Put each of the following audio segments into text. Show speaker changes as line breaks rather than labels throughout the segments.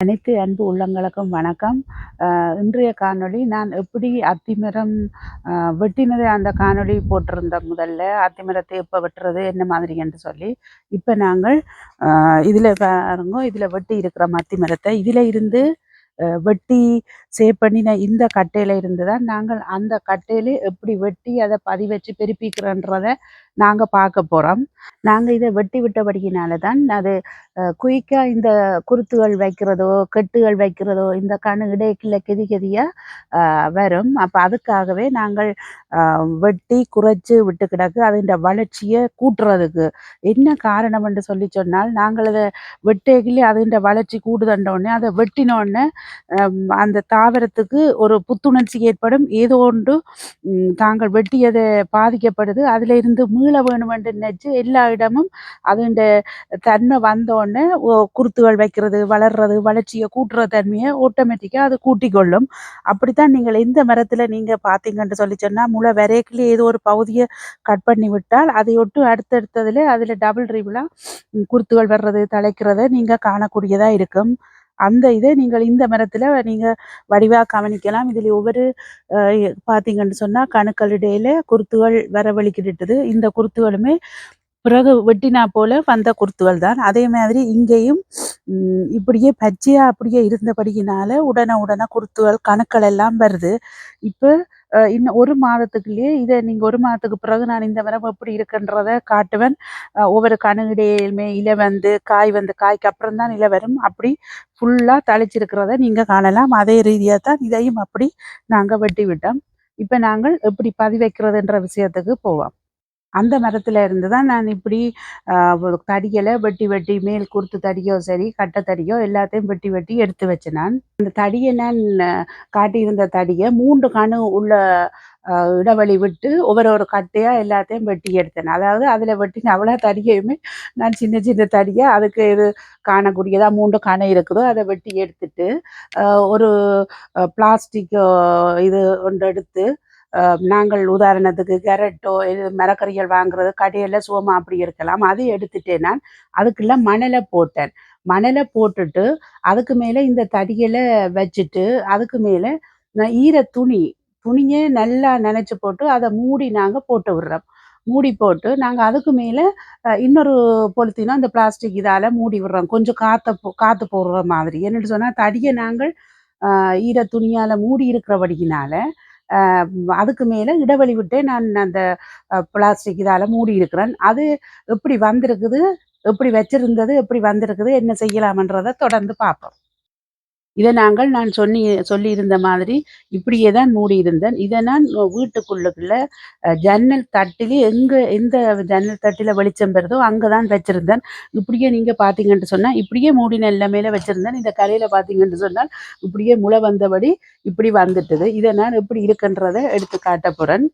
அனைத்து அன்பு உள்ளங்களுக்கும் வணக்கம். இன்றைய காணொளி நான் எப்படி அத்திமரம் வெட்டினது அந்த காணொளி போட்டிருந்த முதல்ல அத்திமரத்தை எப்போ வெட்டுறது என்ன மாதிரி என்று சொல்லி இப்போ நாங்கள் இதில் பாருங்க இதில் வெட்டி இருக்கிற அத்திமரத்தை இதில் இருந்து வெட்டி சேவ் பண்ணின இந்த கட்டையில் இருந்து தான் நாங்கள் அந்த கட்டையிலே எப்படி வெட்டி அதை பதிவச்சு பெருப்பிக்கிறன்றதை நாங்கள் பார்க்க போகிறோம் நாங்கள் இதை வெட்டி விட்டபடியினால தான் அது குயிக்காக இந்த குருத்துகள் வைக்கிறதோ கெட்டுகள் வைக்கிறதோ இந்த கணு இடைக்கில் கெதி கெதியாக வரும். அப்போ அதுக்காகவே நாங்கள் வெட்டி குறைச்சி விட்டு கிடக்கு. அதன் வளர்ச்சியை கூட்டுறதுக்கு. என்ன காரணம் என்று சொல்லி சொன்னால் நாங்கள் அதை வெட்டேக்கிலே அதன் வளர்ச்சி கூடுதண்டோடனே அதை வெட்டினோடனே அந்த தாவரத்துக்கு ஒரு புத்துணர்ச்சி ஏற்படும். ஏதோ ஒன்று தாங்கள் வெட்டியதை பாதிக்கப்படுது. அதில் இருந்து மீள வேணும் என்று நினைச்சு எல்லா இடமும் அதன் தன்மை வந்தோடனே குருத்துகள் வைக்கிறது வளர்றது வளர்ச்சியை கூட்டுற தன்மையை ஆட்டோமேட்டிக்காக அது கூட்டிக்கொள்ளும். அப்படித்தான் நீங்கள் எந்த மரத்தில் நீங்கள் பார்த்தீங்கன்னு சொல்லி சொன்னால் முளை வரைக்கிலே ஏதோ ஒரு பகுதியை கட் பண்ணி விட்டால் அதையொட்டு அடுத்தடுத்ததில் அதில் டபுள் ரிபிளாக குருத்துகள் வர்றது தலைக்கிறத நீங்கள் காணக்கூடியதாக இருக்கும். அந்த இதை நீங்கள் இந்த மரத்தில் நீங்கள் வடிவாக கவனிக்கலாம். இதில் ஒவ்வொரு பார்த்தீங்கன்னு சொன்னால் கணுக்களிடையில குருத்துகள் வரவழிக்கிட்டுது. இந்த குருத்துகளுமே பிறகு வெட்டினா போல வந்த குருத்துகள் தான். அதே மாதிரி இங்கேயும் இப்படியே பச்சையாக அப்படியே இருந்தபடியினால உடனே உடனே குருத்துகள் கணுக்கள் எல்லாம் வருது. இப்போ இன்னும் ஒரு மாதத்துக்குள்ளேயே இதை நீங்க ஒரு மாதத்துக்கு பிறகு நான் இந்த மரம் எப்படி இருக்குன்றத காட்டுவேன். ஒவ்வொரு கணுகிடையுமே இலை வந்து காய் வந்து காய்க்கு அப்புறம் தான் இலை வரும். அப்படி ஃபுல்லா தழைச்சிருக்கிறத நீங்க காணலாம். அதே ரீதியாக தான் இதையும் அப்படி நாங்க வெட்டி விட்டோம் இப்போ நாங்கள் எப்படி பதிவைக்கிறதுன்ற விஷயத்துக்கு போவோம். அந்த மரத்தில் இருந்து தான் நான் இப்படி தடிகளை வெட்டி வெட்டி மேல் குருத்து தடியோ சரி கட்டை தடியோ எல்லாத்தையும் வெட்டி வெட்டி எடுத்து வச்சேன் நான். அந்த தடியை நான் காட்டியிருந்த தடியை மூன்று கணு உள்ள இடைவெளி விட்டு ஒவ்வொரு ஒரு கட்டையாக எல்லாத்தையும் வெட்டி எடுத்தேன். அதாவது அதில் வெட்டின அவ்வளோ தடியையுமே நான் சின்ன சின்ன தடியை அதுக்கு இது காணக்கூடியதாக மூன்று கணை இருக்குதோ அதை வெட்டி எடுத்துட்டு ஒரு பிளாஸ்டிக் இது ஒன்று எடுத்து நாங்கள் உதாரணத்துக்கு கேரட்டோ இது மரக்கறிகள் வாங்குறது கடையில் சோமா அப்படி இருக்கலாம். அதை எடுத்துட்டேன் நான் அதுக்குள்ள மணலை போட்டேன். மணலை போட்டுட்டு அதுக்கு மேலே இந்த தடிகளை வச்சுட்டு அதுக்கு மேலே நான் ஈர துணி துணியை நல்லா நனைச்சு போட்டு அதை மூடி நாங்கள் போட்டு விடுறோம். மூடி போட்டு நாங்கள் அதுக்கு மேலே இன்னொரு பொலித்தினோ அந்த பிளாஸ்டிக் இதால் மூடி விடுறோம். கொஞ்சம் காற்ற போ காற்று போடுற மாதிரி. என்னென்னு சொன்னால் தடியை நாங்கள் ஈர துணியால் மூடி இருக்கிறபடியினால அதுக்கு மேலே இடைவெளி விட்டு நான் அந்த பிளாஸ்டிக் இதால் மூடி இருக்கிறேன். அது எப்படி வந்திருக்குது? எப்படி வச்சிருந்தது? எப்படி வந்திருக்குது? என்ன செய்யலாமன்றதை தொடர்ந்து பார்ப்போம். இதை நாங்கள் நான் சொல்லி சொல்லியிருந்த மாதிரி இப்படியே தான் மூடி இருந்தேன் இதை நான் வீட்டுக்குள்ளுக்குள்ள ஜன்னல் தட்டில் எங்கே எந்த ஜன்னல் தட்டில் வெளிச்சம் பெறுதோ அங்கே தான் வச்சுருந்தேன். இப்படியே நீங்கள் பார்த்தீங்கன்ட்டு சொன்னால் இப்படியே மூடின எல்லாமே வச்சுருந்தேன். இந்த கரையில் பார்த்தீங்கன்ட்டு சொன்னால் இப்படியே முளை வந்தபடி இப்படி வந்துட்டுது. இதை நான் எப்படி இருக்குன்றதை எடுத்து காட்ட போகிறேன்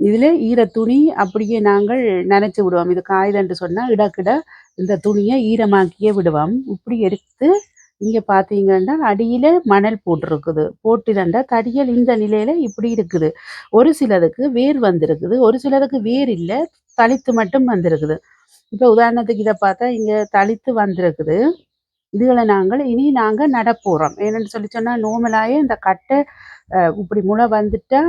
இதில் ஈர துணி அப்படியே நாங்கள் நினச்சி விடுவோம். இது காயுதுன்னு சொன்னால் இடக்கிட இந்த துணியை ஈரமாக்கியே விடுவோம். இப்படி எடுத்து இங்கே பார்த்தீங்கன்னா அடியில் மணல் போட்டிருக்குது. போட்டுதண்டா தடியல் இந்த நிலையில் இப்படி இருக்குது. ஒரு சிலதுக்கு வேர் வந்திருக்குது. ஒரு சிலதுக்கு வேர் இல்லை தளித்து மட்டும் வந்திருக்குது. இப்போ உதாரணத்துக்கு இதை பார்த்தா இங்கே தளித்து வந்திருக்குது. இதுகளை நாங்கள் இனி நாங்கள் நடப்போகிறோம் ஏன்னு சொல்லி சொன்னால் நோமலாயே இந்த கட்டை இப்படி முளை வந்துட்டா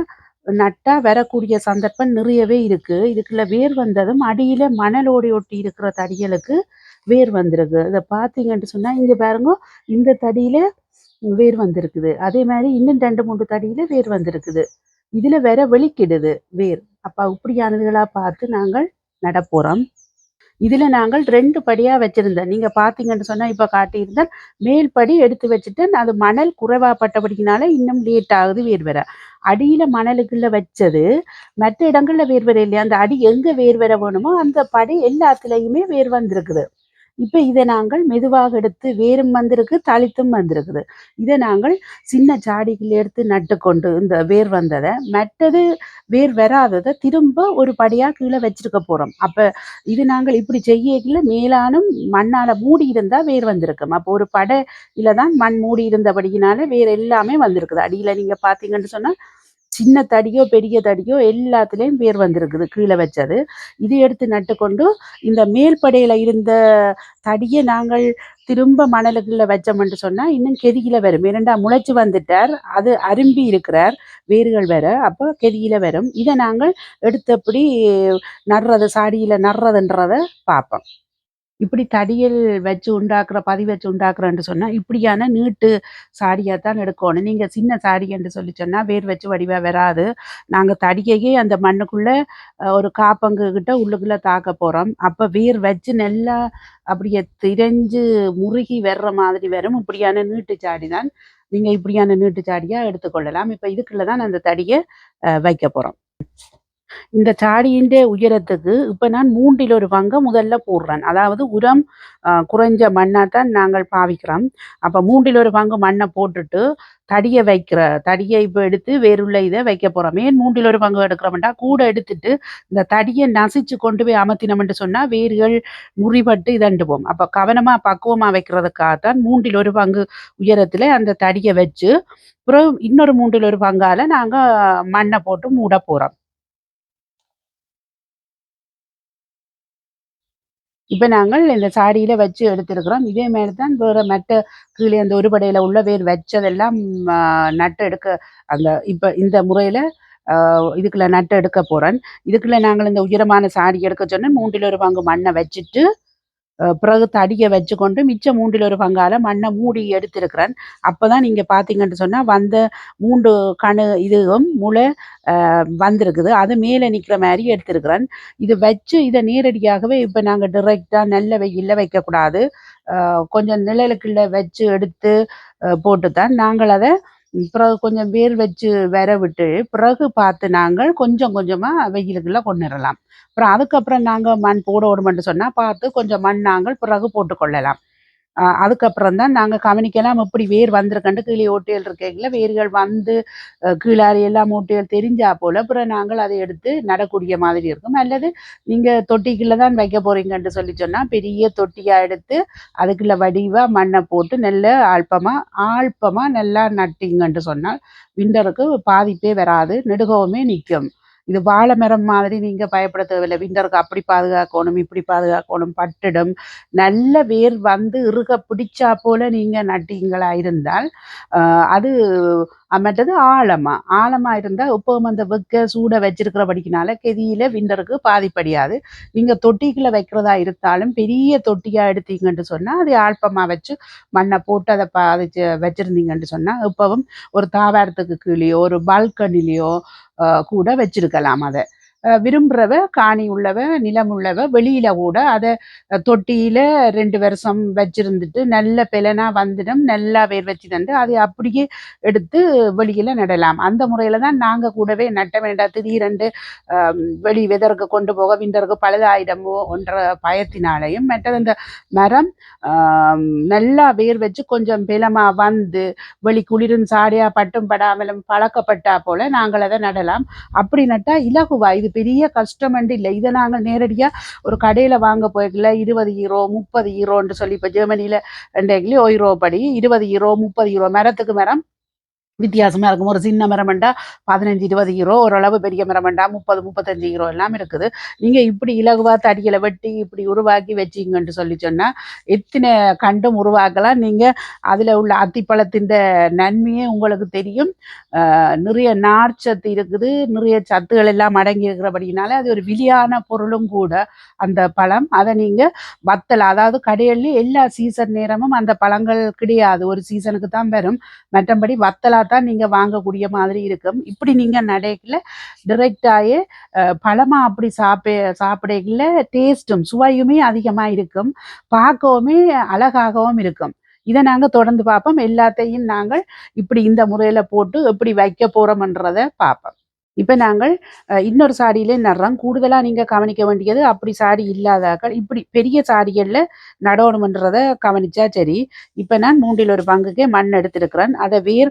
நட்டா வரக்கூடிய சந்தர்ப்பம் நிறையவே இருக்கு. இதுக்குள்ள வேர் வந்ததும் அடியில மணலோடி ஒட்டி இருக்கிற தடிகளுக்கு வேர் வந்திருக்கு. இதை பார்த்தீங்கன்னு சொன்னா இங்கே பாருங்க இந்த தடியில வேர் வந்திருக்குது. அதே மாதிரி இன்னும் ரெண்டு மூணு தடியில வேர் வந்திருக்குது. இதுல வேற வெளிக்கிடுது வேர். அப்போ இப்படியானதுகளாக பார்த்து நாங்கள் நடப்போறோம். இதுல நாங்கள் ரெண்டு படியா வச்சிருந்தேன் நீங்க பார்த்தீங்கன்னு சொன்னா இப்ப காட்டியிருந்தேன் மேல் படி எடுத்து வச்சுட்டு அது மணல் குறைவாப்பட்டபடினால இன்னும் லேட் ஆகுது வேர் வர. அடியில மணலுக்குள்ள வச்சது மற்ற இடங்கள்ல வேர் வர இல்லையா? அந்த அடி எங்க வேர் வர வேணுமோ அந்த படி எல்லாத்துலயுமே வேர் வந்திருக்குது. இப்ப இதை நாங்கள் மெதுவாக எடுத்து வேரும் வந்திருக்கு தளித்தும் வந்திருக்குது. இதை நாங்கள் சின்ன ஜாடிகள் எடுத்து நட்டுக்கொண்டு இந்த வேர் வந்ததை மற்றது வேர் வராததை திரும்ப ஒரு படியா கீழே வச்சிருக்க போறோம். அப்ப இது நாங்கள் இப்படி செய்யல மேலானும் மண்ணால மூடி இருந்தா வேர் வந்திருக்கும் அப்போ ஒரு படையில தான் மண் மூடி இருந்தபடியினால வேர் எல்லாமே வந்திருக்குது. அடியில நீங்க பாத்தீங்கன்னு சொன்னா சின்ன தடியோ பெரிய தடியோ எல்லாத்துலேயும் வேர் வந்திருக்குது. கீழே வச்சது. இது எடுத்து நட்டுக்கொண்டு இந்த மேல்படையில் இருந்த தடியை நாங்கள் திரும்ப மணலுக்குள்ள வச்சோம்னு சொன்னால் இன்னும் கெதியில வரும். இரண்டா முளைச்சு வந்துட்டார். அது அரும்பி இருக்கிறார். வேர்கள் வேற. அப்போ கெதியில வரும். இதை நாங்கள் எடுத்தபடி நடுறது சாடியில் நடுறதுன்றதை பார்ப்போம். இப்படி தடியல் வச்சு உண்டாக்குற பதி வச்சு உண்டாக்குறேன்னு சொன்னால் இப்படியான நீட்டு சாரியாக தான் எடுக்கணும். நீங்கள் சின்ன சாரி என்று சொல்லி சொன்னால் வேர் வச்சு வடிவாக வராது. நாங்கள் தடியையே அந்த மண்ணுக்குள்ளே ஒரு காப்பங்கு கிட்ட உள்ளுக்குள்ளே தாக்க போகிறோம் அப்போ வேர் வச்சு நல்லா அப்படியே திரைஞ்சு முருகி வர்ற மாதிரி வரும். இப்படியான நீட்டு சாடி தான் நீங்கள் இப்படியான நீட்டு சாடியாக எடுத்துக்கொள்ளலாம். இப்போ இதுக்குள்ளே தான் அந்த தடியை வைக்க போகிறோம் இந்த சாடியின் உயரத்துக்கு இப்போ நான் மூன்றில் ஒரு பங்கை முதல்ல போடுறேன். அதாவது உரம் குறைஞ்ச மண்ணாக தான் நாங்கள் பாவிக்கிறோம். அப்போ மூன்றில் ஒரு பங்கு மண்ணை போட்டுட்டு தடியை வைக்கிற தடியை இப்போ எடுத்து வேறுள்ள இதை வைக்க போகிறோம் ஏன் மூன்றில் ஒரு பங்கு எடுக்கிறோம்டா கூட எடுத்துட்டு இந்த தடியை நசிச்சு கொண்டு போய் அமர்த்தினோம்னு சொன்னால் வேர்கள் முறிபட்டு இதண்டுவோம். அப்போ கவனமாக பக்குவமாக வைக்கிறதுக்காகத்தான் மூன்றில் ஒரு பங்கு உயரத்தில் அந்த தடியை வச்சு அப்புறம் இன்னொரு மூன்றில் ஒரு பங்கால் நாங்கள் மண்ணை போட்டு மூட போகிறோம் இப்போ நாங்கள் இந்த சாடியில் வச்சு எடுத்திருக்கிறோம். இதே மாதிரி தான் வேறு மற்ற கீழே அந்த ஒரு படையில் உள்ள வேர் வச்சதெல்லாம் நட்டு எடுக்க அந்த இப்போ இந்த முறையில் இதுக்குள்ள நட்டு எடுக்க போகிறேன் இதுக்குள்ள நாங்கள் இந்த உயரமான சாடி எடுக்க சொன்னால் மூன்றில் ஒரு பங்கு மண்ணை வச்சுட்டு பிறகு தடியை வச்சுக்கொண்டு மிச்ச மூன்றில் ஒரு பங்கால மண்ணை மூடி எடுத்திருக்கிறேன். அப்போ தான் நீங்கள் பார்த்தீங்கன்னு சொன்னால் வந்த மூன்று கணு இதுவும் முளை வந்திருக்குது. அது மேலே நிற்கிற மாதிரி எடுத்திருக்கிறேன். இது வச்சு இதை நேரடியாகவே இப்போ நாங்கள் டிரெக்டாக நல்ல வெயிலில் வைக்கக்கூடாது. கொஞ்சம் நிழலுக்குள்ளே வச்சு எடுத்து போட்டு தான் நாங்கள் அதை பிறகு கொஞ்சம் வேர் வச்சு வர விட்டு பிறகு பார்த்து நாங்கள் கொஞ்சம் கொஞ்சமாக வெயிலுக்குள்ளே கொண்டுடலாம் அப்புறம் அதுக்கப்புறம் நாங்கள் மண் போட விடுமென்று சொன்னால் பார்த்து கொஞ்சம் மண் நாங்கள் பிறகு போட்டுக்கொள்ளலாம் அதுக்கப்புறம் தான் நாங்கள் கவனிக்கலாம் எப்படி வேர் வந்திருக்கண்டு கீழே ஓட்டியல் இருக்கைங்கள வேர்கள் வந்து கீழாரி எல்லாம் ஓட்டியல் தெரிஞ்சா போல் அப்புறம் நாங்கள் அதை எடுத்து நடக்கூடிய மாதிரி இருக்கும். அல்லது நீங்கள் தொட்டிக்குள்ளே தான் வைக்க போகிறீங்கன்னு சொல்லி சொன்னால் பெரிய தொட்டியாக எடுத்து அதுக்குள்ளே வடிவாக மண்ணை போட்டு நல்ல ஆழ்பமாக ஆழ்பமாக நல்லா நட்டிங்கன்ட்டு சொன்னால் விண்டருக்கு பாதிப்பே வராது நெடுகவுமே நிற்கும். இது வாழை மரம் மாதிரி நீங்கள் பயப்பட தேவையில்லை விண்டருக்கு அப்படி பாதுகாக்கணும் இப்படி பாதுகாக்கணும் பட்டுடும். நல்ல வேர் வந்து இறுக பிடிச்சா போல் நீங்கள் நட்டீங்களா இருந்தால் அது மற்றது ஆழமா. ஆழமா இருந்தால் எப்பவும் அந்த வெக்க சூட வச்சிருக்கிற படிக்கினால கெதியில விண்டருக்கு பாதிப்படியாது நீங்க தொட்டிக்குள்ள வைக்கிறதா இருந்தாலும் பெரிய தொட்டியா எடுத்தீங்கன்னு சொன்னா அது ஆழ்ப்பமா வச்சு மண்ணை போட்டு அதை பாதிச்சு வச்சிருந்தீங்கன்னு சொன்னா இப்பவும் ஒரு தாவாரத்துக்கு கீழேயோ ஒரு பால்கனிலேயோ கூட வச்சிருக்கலாம் அதை. விரும்புகிறவ காணி உள்ளவ நிலம் உள்ளவ வெளியில கூட அதை தொட்டியில ரெண்டு வருஷம் வச்சிருந்துட்டு நல்ல பிளனா வந்துடும் நல்லா வேர் வச்சு தந்து அதை அப்படியே எடுத்து வெளியில நடலாம். அந்த முறையில தான் நாங்கள் கூடவே நட்ட வேண்டாம் திடீரெண்டு வெளி வெதருக்கு கொண்டு போக விண்டருக்கு பழுதாயிடமோ ஒன்ற பயத்தினாலையும் மற்றது இந்த மரம் நல்லா வேர் வச்சு கொஞ்சம் பிலமா வந்து வெளி குளிரும் சாடியா பட்டும் படாமலும் பழக்கப்பட்டா போல நாங்கள் அதை நடலாம். அப்படி நட்டா இலகுவா இது பெரிய கஷ்டம் இல்லை. இதை நாங்கள் நேரடியாக ஒரு கடையில் வாங்க போய்க்கல இருபது ஈரோ முப்பது ஈரோன்னு சொல்லி இப்போ ஜெர்மனியில் ரெண்டு ஓய்ரோ படி இருபது ஈரோ முப்பது ஈரோ மரத்துக்கு மரம் வித்தியாசமாக இருக்கும். ஒரு சின்ன மரமண்டா பதினஞ்சு இருபது ஹீரோ ஓரளவு பெரிய மரமண்டா முப்பது முப்பத்தஞ்சு ஹீரோ எல்லாம் இருக்குது. நீங்கள் இப்படி இலகுவா தடிகளை வெட்டி இப்படி உருவாக்கி வச்சிங்கன்ட்டு சொல்லி சொன்னால் எத்தனை கண்டும் உருவாக்கலாம். நீங்கள் அதில் உள்ள அத்திப்பழத்தின் நன்மையே உங்களுக்கு தெரியும். நிறைய நார்ச்சத்து இருக்குது. நிறைய சத்துகள் எல்லாம் அடங்கி இருக்கிறபடினால அது ஒரு விலியான பொருளும் கூட அந்த பழம். அதை நீங்கள் வத்தல் அதாவது கடையில் எல்லா சீசன் நேரமும் அந்த பழங்கள் கிடையாது. ஒரு சீசனுக்கு தான் வரும். மற்றபடி வத்தலா தான் நீங்கள் வாங்கக்கூடிய மாதிரி இருக்கும். இப்படி நீங்கள் நடைகளில் டிரெக்டாயே பழமாக அப்படி சாப்பிட சாப்பிடல டேஸ்ட்டும் சுவையுமே அதிகமாக இருக்கும். பார்க்கவுமே அழகாகவும் இருக்கும். இதை நாங்கள் தொடர்ந்து பார்ப்போம். எல்லாத்தையும் நாங்கள் இப்படி இந்த முறையில் போட்டு எப்படி வைக்க போகிறோம்ன்றதை பார்ப்போம். இப்போ நாங்கள் இன்னொரு சாடியிலே நடுறோம். கூடுதலாக நீங்கள் கவனிக்க வேண்டியது அப்படி சாடி இல்லாதாக்கள் இப்படி பெரிய சாரிகளில் நடணுமன்றதை கவனிச்சா சரி. இப்போ நான் மூன்றில் ஒரு பங்குக்கே மண் எடுத்திருக்கிறேன். அதை வேர்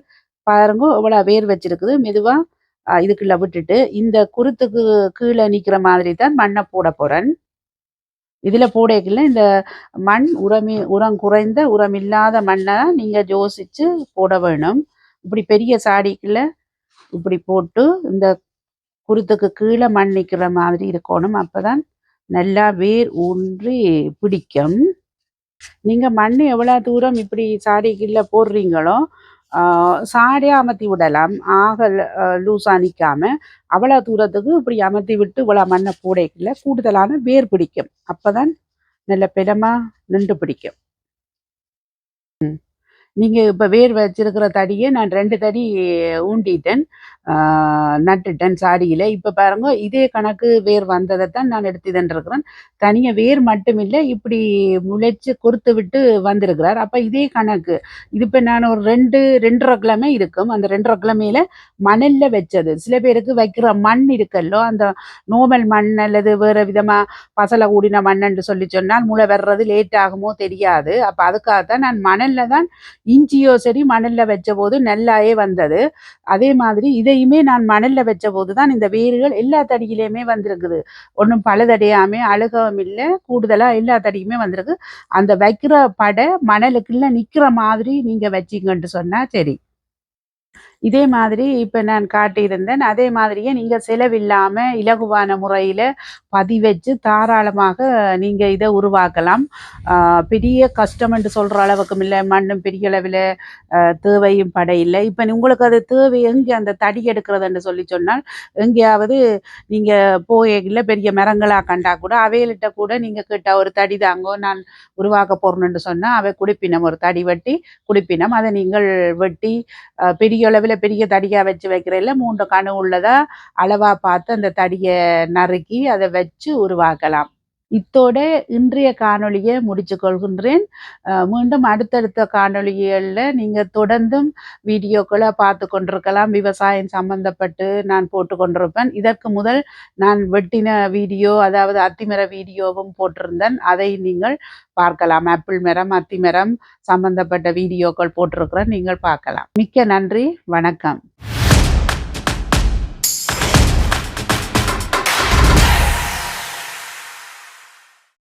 பாருங்க இவ்வளோ வேர் வச்சிருக்குது. மெதுவாக இதுக்குள்ள விட்டுட்டு இந்த குருத்துக்கு கீழே நிற்கிற மாதிரி தான் மண்ணை போட போகிறேன் இதில் போடக்குள்ள இந்த மண் உரமி உரம் குறைந்த உரம் இல்லாத மண்ணை நீங்கள் யோசித்து போட வேணும். இப்படி பெரிய சாடிக்குள்ள இப்படி போட்டு இந்த குருத்துக்கு கீழே மண் நிற்கிற மாதிரி இருக்கணும். அப்பதான் நல்லா வேர் ஊன்றி பிடிக்கும். நீங்க மண் எவ்வளோ தூரம் இப்படி சாடிக்குள்ள போடுறீங்களோ ஆஹ் அமர்த்தி விடலாம். ஆக லூஸாக நிக்காம அவ்வளோ தூரத்துக்கு இப்படி அமர்த்தி விட்டு இவ்வளோ மண்ணை போடைக்குள்ள கூடுதலான வேர் பிடிக்கும். அப்பதான் நல்ல பிடமாக நின்று பிடிக்கும். நீங்க இப்ப வேர் வச்சிருக்கிற தடியை நான் ரெண்டு தடி ஊண்டிட்டேன். நட்டுட்டேன் சாரியில் இப்போ பாருங்க இதே கணக்கு வேர் வந்ததை தான் நான் எடுத்துதன்றிருக்கிறேன் தனியாக வேர் மட்டும் இல்லை இப்படி முளைச்சு கொடுத்து விட்டு வந்திருக்கிறார். அப்போ இதே கணக்கு. இது இப்போ நான் ஒரு 2, 2 1/2 கிழமை இருக்கும். அந்த 2 1/2 கிழமையில மணல்ல வச்சது. சில பேருக்கு வைக்கிற மண் இருக்கல்லோ, அந்த நோமல் மண் அல்லது வேறு விதமாக பசலை கூடின மண்ணுன்னு சொல்லி சொன்னால் முளை வர்றது லேட் ஆகுமோ தெரியாது. அப்போ அதுக்காக தான் நான் மணலில் தான் இஞ்சியோ சரி மணலில் வச்ச போது நல்லாயே வந்தது. அதே மாதிரி இதையுமே நான் மணல்ல வச்சபோது தான் இந்த வேர்கள் எல்லா தடியிலையுமே வந்திருக்குது. ஒண்ணும் பழுதடையாம அழுகவும் இல்லை கூடுதலா எல்லா தடியுமே வந்திருக்கு. அந்த வைக்கிற படை மணலுக்குள்ள நிக்கிற மாதிரி நீங்க வச்சீங்கன்ட்டு சொன்னா சரி. இதே மாதிரி இப்போ நான் காட்டியிருந்தேன். அதே மாதிரியே நீங்கள் செலவில்லாமல் இலகுவான முறையில் பதிவச்சு தாராளமாக நீங்கள் இதை உருவாக்கலாம். பெரிய கஷ்டம் என்று அளவுக்கும் இல்லை மண்ணும் பெரிய அளவில் தேவையும் படையில்லை இப்போ உங்களுக்கு அது தேவை எங்கே அந்த தடி எடுக்கிறதுன்னு சொல்லி சொன்னால், எங்கேயாவது நீங்கள் போகையில பெரிய மரங்களாக கண்டா கூட அவையிலிட்ட கூட நீங்கள் கிட்ட ஒரு தடி தாங்கோ நான் உருவாக்க போறேன்னு சொன்னால் அவை குடுப்பினம். ஒரு தடி வெட்டி குடிப்பினம் அதை நீங்கள் வெட்டி பெரிய அளவில் பெரிய தடியா வச்சு வைக்கிறதில்ல. மூன்று கணு உள்ளதா அளவா பார்த்து அந்த தடிய நறுக்கி அத வச்சு உருவாக்கலாம். இத்தோட இன்றைய காணொளியை முடிச்சு கொள்கின்றேன். மீண்டும் அடுத்தடுத்த காணொளிகளில் நீங்கள் தொடர்ந்தும் வீடியோக்களை பார்த்து கொண்டிருக்கலாம். விவசாயம் சம்பந்தப்பட்டு நான் போட்டு கொண்டிருப்பேன். இதற்கு முதல் நான் வெட்டின வீடியோ, அதாவது அத்திமர வீடியோவும் போட்டிருந்தேன். அதை நீங்கள் பார்க்கலாம். ஆப்பிள் மரம், அத்திமரம் சம்பந்தப்பட்ட வீடியோக்கள் போட்டிருக்கிறேன். நீங்கள் பார்க்கலாம். மிக்க நன்றி. வணக்கம்.